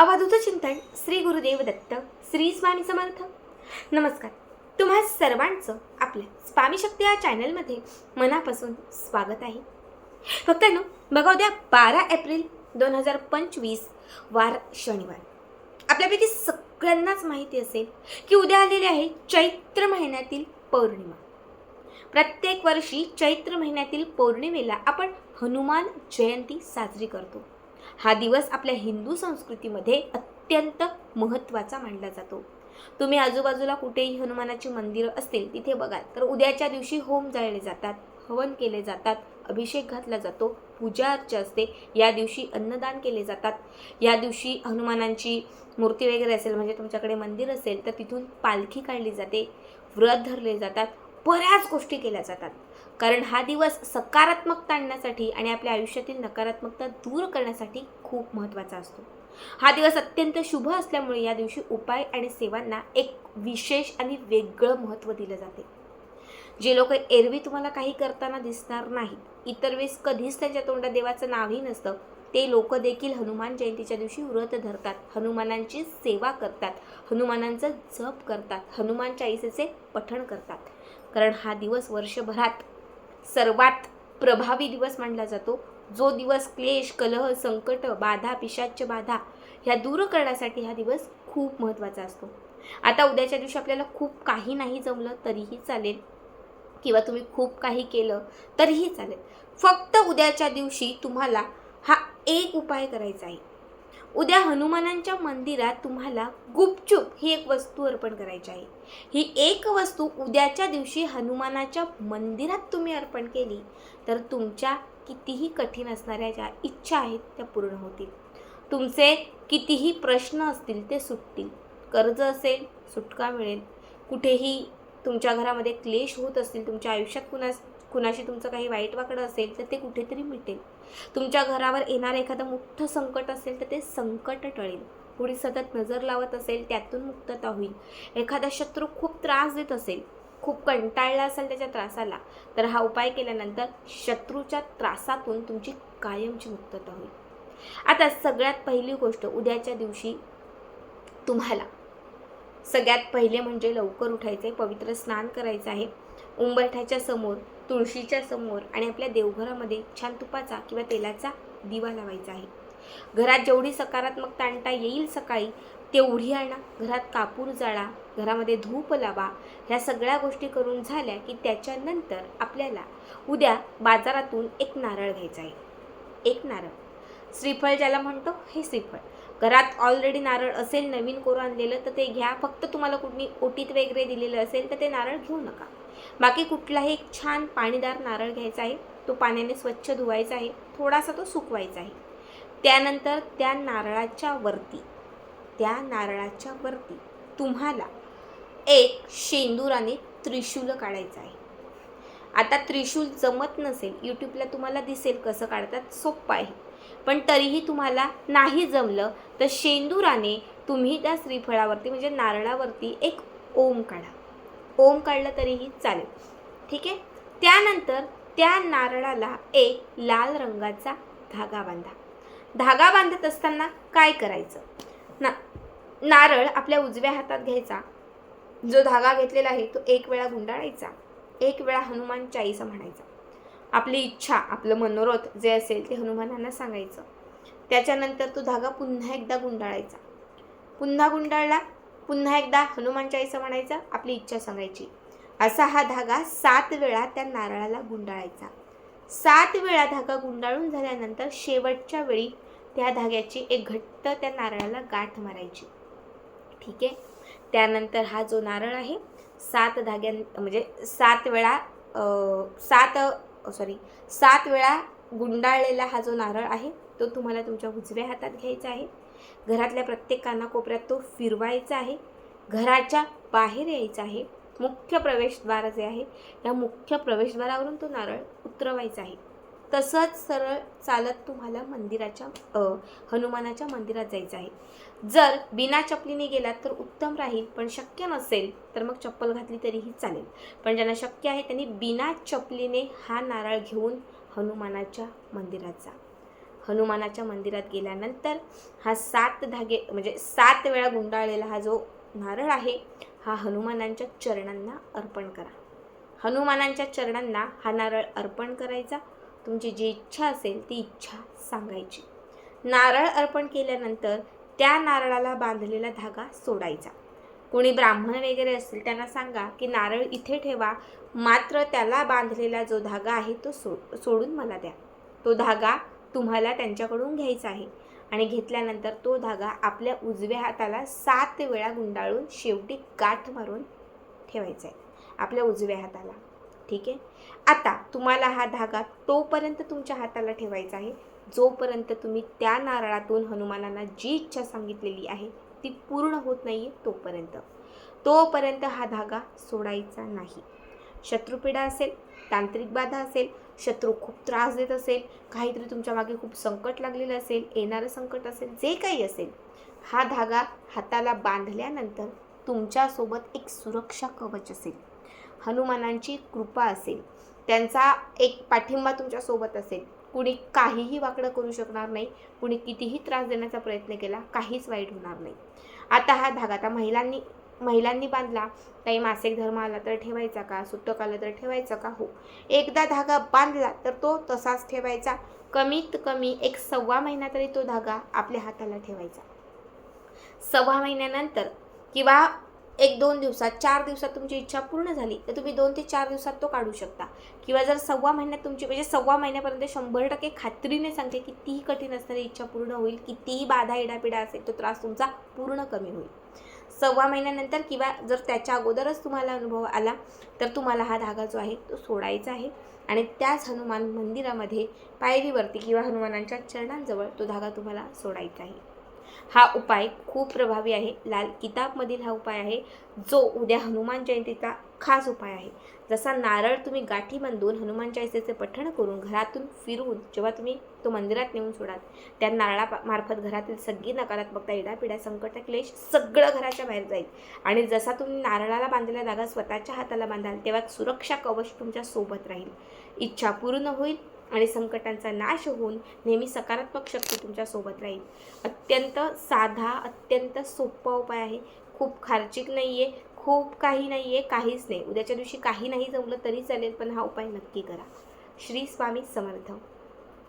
अवधूत चिंतन श्री गुरुदेव दत्त श्री स्वामी समर्थ. नमस्कार. तुम्हा सर्वांचं आपल्या स्वामी शक्ती या चॅनलमध्ये मनापासून स्वागत आहे. फक्त ना बघा उद्या बारा एप्रिल दोन हजार पंचवीस वार शनिवार. आपल्यापैकी सगळ्यांनाच माहिती असेल की उद्या आलेली आहे चैत्र महिन्यातील पौर्णिमा. प्रत्येक वर्षी चैत्र महिन्यातील पौर्णिमेला आपण हनुमान जयंती साजरी करतो. हा दिवस आपल्या हिंदू संस्कृतीमध्ये अत्यंत महत्त्वाचा मानला जातो. तुम्ही आजूबाजूला कुठेही हनुमानाची मंदिरं असतील तिथे बघाल तर उद्याच्या दिवशी होम जाळले जातात हवन केले जातात अभिषेक घातला जातो पूजा अर्चा असते या दिवशी अन्नदान केले जातात. या दिवशी हनुमानांची मूर्ती वगैरे असेल म्हणजे तुमच्याकडे मंदिर असेल तर तिथून पालखी काढली जाते व्रत धरले जातात बऱ्याच गोष्टी केल्या जातात. कारण हा दिवस सकारात्मकता आणण्यासाठी आणि आपल्या आयुष्यातील नकारात्मकता दूर करण्यासाठी खूप महत्त्वाचा असतो. हा दिवस अत्यंत शुभ असल्यामुळे या दिवशी उपाय आणि सेवांना एक विशेष आणि वेगळं महत्त्व दिलं जाते. जे लोक एरवी तुम्हाला काही करताना दिसणार नाहीत इतर वेळेस कधीच त्यांच्या तोंडात देवाचं नावही नसतं ते लोक देखील हनुमान जयंतीच्या दिवशी व्रत धरतात हनुमानांची सेवा करतात हनुमानांचं जप करतात हनुमान चाळीसेचे पठण करतात. कारण हा दिवस वर्षभरात सर्वात प्रभावी दिवस मानला जातो. जो दिवस क्लेश कलह संकट बाधा पिशाच्य बाधा ह्या दूर करण्यासाठी हा दिवस खूप महत्त्वाचा असतो. आता उद्याच्या दिवशी आपल्याला खूप काही नाही जमलं तरीही चालेल. किंवा तुम्ही खूप काही केलं तरीही चालेल. फक्त उद्याच्या दिवशी तुम्हाला हा एक उपाय करायचा आहे. उद्या हनुमानांच्या मंदिरात तुम्हाला गुपचूप ही एक वस्तू अर्पण करायची आहे. ही एक वस्तू उद्याच्या दिवशी हनुमानाच्या मंदिरात तुम्ही अर्पण केली तर तुमच्या कितीही कठीण असणाऱ्या ज्या इच्छा आहेत त्या पूर्ण होतील. तुमचे कितीही प्रश्न असतील ते सुटतील. कर्ज असेल सुटका मिळेल. कुठेही तुमच्या घरामध्ये क्लेश होत असतील तुमच्या आयुष्यात कुणास कुणाशी तुमचं काही वाईट वाकडं असेल तर ते कुठेतरी मिटेल. तुमच्या घरावर येणारं एखादं मोठं संकट असेल तर ते संकट टळेल. कुणी सतत नजर लावत असेल त्यातून मुक्तता होईल. एखादा शत्रू खूप त्रास देत असेल खूप कंटाळला असेल त्याच्या त्रासाला तर हा उपाय केल्यानंतर शत्रूच्या त्रासातून तुमची कायमची मुक्तता होईल. आता सगळ्यात पहिली गोष्ट उद्याच्या दिवशी तुम्हाला. सगळ्यात पहिले म्हणजे लवकर उठायचं आहे पवित्र स्नान करायचं आहे. उंबरठ्याच्या समोर तुळशीच्या समोर आणि आपल्या देवघरामध्ये छान तुपाचा किंवा तेलाचा दिवा लावायचा आहे. घरात जेवढी सकारात्मकता आणता येईल सकाळी तेवढी आणा. घरात कापूर जाळा घरामध्ये धूप लावा. ह्या सगळ्या गोष्टी करून झाल्या की त्याच्यानंतर आपल्याला उद्या बाजारातून एक नारळ घ्यायचा आहे. एक नारळ. श्रीफळ ज्याला म्हणतो हे श्रीफळ. घरात ऑलरेडी नारळ असेल नवीन कोरं आणलेलं तर ते घ्या. फक्त तुम्हाला कुठली ओटीत वगैरे दिलेलं असेल तर ते नारळ घेऊ नका. बाकी कुठलाही एक छान पाणीदार नारळ घ्यायचा आहे तो पाण्याने स्वच्छ धुवायचा आहे थोडासा तो सुकवायचा आहे. त्यानंतर त्या नारळाच्या वरती त्या नारळाच्या वरती तुम्हाला एक शेंदुराने त्रिशूल काढायचं आहे. आता त्रिशूल जमत नसेल यूट्यूबला तुम्हाला दिसेल कसं काढतात सोपं आहे. पण तरीही तुम्हाला नाही जमलं तर शेंदुराने तुम्ही त्या श्रीफळावरती म्हणजे नारळावरती एक ओम काढा. ओम काढलं तरीही चालेल. ठीक आहे? त्यानंतर त्या नारळाला एक लाल रंगाचा धागा बांधा. धागा बांधत असताना काय करायचं? ना नारळ आपल्या उजव्या हातात घ्यायचा. जो धागा घेतलेला आहे तो एक वेळा गुंडाळायचा. एक वेळा हनुमान चाळीसा म्हणायचा. आपली इच्छा आपलं मनोरथ जे असेल ते हनुमानांना सांगायचं. त्याच्यानंतर तो धागा पुन्हा एकदा गुंडाळायचा. पुन्हा गुंडाळला पुन्हा एकदा हनुमान चाळीसा म्हणायचा आपली इच्छा सांगायची. असा हा धागा सात वेळा त्या नारळाला गुंडाळायचा. सात वेळा धागा गुंडाळून झाल्यानंतर शेवटच्या वेळी त्या धाग्याची एक घट्ट त्या नारळाला गाठ मारायची. ठीक आहे? त्यानंतर हा जो नारळ आहे सात धाग्यां म्हणजे सात वेळा सात सॉरी सात वेळा गुंडाळलेला हा जो नारळ आहे तो तुम्हाला तुमच्या उजव्या हातात घ्यायचा आहे. घरातल्या प्रत्येक कानाकोपऱ्यात तो फिरवायचा आहे. घराच्या बाहेर यायचा आहे. मुख्य प्रवेशद्वार जे आहे या मुख्य प्रवेशद्वारावरून तो नारळ उतरवायचा आहे. तसंच सरळ चालत तुम्हाला मंदिराच्या हनुमानाच्या मंदिरात जायचं आहे. जर बिना चपलीने गेलात तर उत्तम राहील पण शक्य नसेल तर मग चप्पल घातली तरीही चालेल. पण ज्यांना शक्य आहे त्यांनी बिना चपलीने हा नारळ घेऊन हनुमानाच्या मंदिरात जा. हनुमानाच्या मंदिरात गेल्यानंतर हा सात धागे म्हणजे सात वेळा गुंडाळलेला हा जो नारळ आहे हा हनुमानांच्या चरणांना अर्पण करा. हनुमानांच्या चरणांना हा नारळ अर्पण करायचा. तुमची जी इच्छा असेल ती इच्छा सांगायची. नारळ अर्पण केल्यानंतर त्या नारळाला बांधलेला धागा सोडायचा. कोणी ब्राह्मण वगैरे असतील त्यांना सांगा की नारळ इथे ठेवा मात्र त्याला बांधलेला जो धागा आहे तो सो सोडून मला द्या. तो धागा तुम्हाला त्यांच्याकडून घ्यायचा आहे. आणि घेतल्यानंतर तो धागा आपल्या उजव्या हाताला सात वेळा गुंडाळून शेवटी गाठ मारून ठेवायचा आहे. आपल्या उजव्या हाताला. ठीक आहे? आता तुम्हाला हा धागा तोपर्यंत तुमच्या हाताला ठेवायचा आहे. जोपर्यंत तुम्ही त्या नारळातून हनुमानांना जी इच्छा सांगितलेली आहे ती पूर्ण होत नाही आहे तोपर्यंत. तोपर्यंत हा धागा सोडायचा नाही. शत्रुपीडा असेल तांत्रिक बाधा असेल शत्रू खूप त्रास देत असेल काहीतरी तुमच्या मागे खूप संकट लागलेलं असेल येणारं संकट असेल जे काही असेल हा धागा हाताला बांधल्यानंतर तुमच्यासोबत एक सुरक्षा कवच असेल. हनुमानांची कृपा असेल. त्यांचा एक पाठिंबा तुमच्यासोबत असेल. कुणी काहीही वाकडं करू शकणार नाही कुणी कितीही त्रास देण्याचा प्रयत्न केला काहीच वाईट होणार नाही. आता हा धागा आता महिलांनी महिलांनी बांधला. काही मासिक धर्म आला तर ठेवायचा का? सुट्टक आलं तर ठेवायचा का? हो. एकदा धागा बांधला तर तो तसाच ठेवायचा. कमीत कमी एक सव्वा महिना तरी तो धागा आपल्या हाताला ठेवायचा. सव्वा महिन्यानंतर किंवा एक दोन दिवसात चार दिवसात तुमची इच्छा पूर्ण झाली तर तुम्ही दोन ते चार दिवसात तो काढू शकता. किंवा जर सव्वा महिन्यात तुमची म्हणजे सव्वा महिन्यापर्यंत शंभर टक्के खात्रीने सांगते कितीही कठीण असणारी इच्छा पूर्ण होईल कितीही बाधा इडापिडा असेल तो त्रास तुमचा पूर्ण कमी होईल. सव्वा महिन्यानंतर किंवा जर त्याच्या अगोदरच तुम्हाला अनुभव आला तर तुम्हाला हा धागा जो आहे तो सोडायचा आहे. आणि त्याच हनुमान मंदिरामध्ये पायरीवरती किंवा हनुमानांच्या चरणांजवळ तो धागा तुम्हाला सोडायचा आहे. हा उपाय खूप प्रभावी आहे. लाल किताबमधील हा उपाय आहे. जो उद्या हनुमान जयंतीचा खास उपाय आहे. जसा नारळ तुम्ही गाठी बांधून हनुमान चाळीसेचे पठण करून घरातून फिरून जेव्हा तुम्ही तो मंदिरात नेऊन सोडाल त्या नारळा मार्फत घरातील सगळी नकारात्मकता इडापिडा संकट क्लेश सगळं घराच्या बाहेर जाईल. आणि जसा तुम्ही नारळाला बांधलेला धागा स्वतःच्या हाताला बांधाल तेव्हा सुरक्षा कवच तुमच्यासोबत राहील. इच्छा पूर्ण होईल. आणि संकटांचा नाश होऊन नेहमी सकारात्मक शक्ती तुमच्यासोबत राहील. अत्यंत साधा अत्यंत सोपा उपाय आहे. खूप खार्चिक नाही आहे खूप काही नाही आहे काहीच नाही. उद्याच्या दिवशी काही नाही जमलं तरी चालेल पण हा उपाय नक्की करा. श्री स्वामी समर्थ.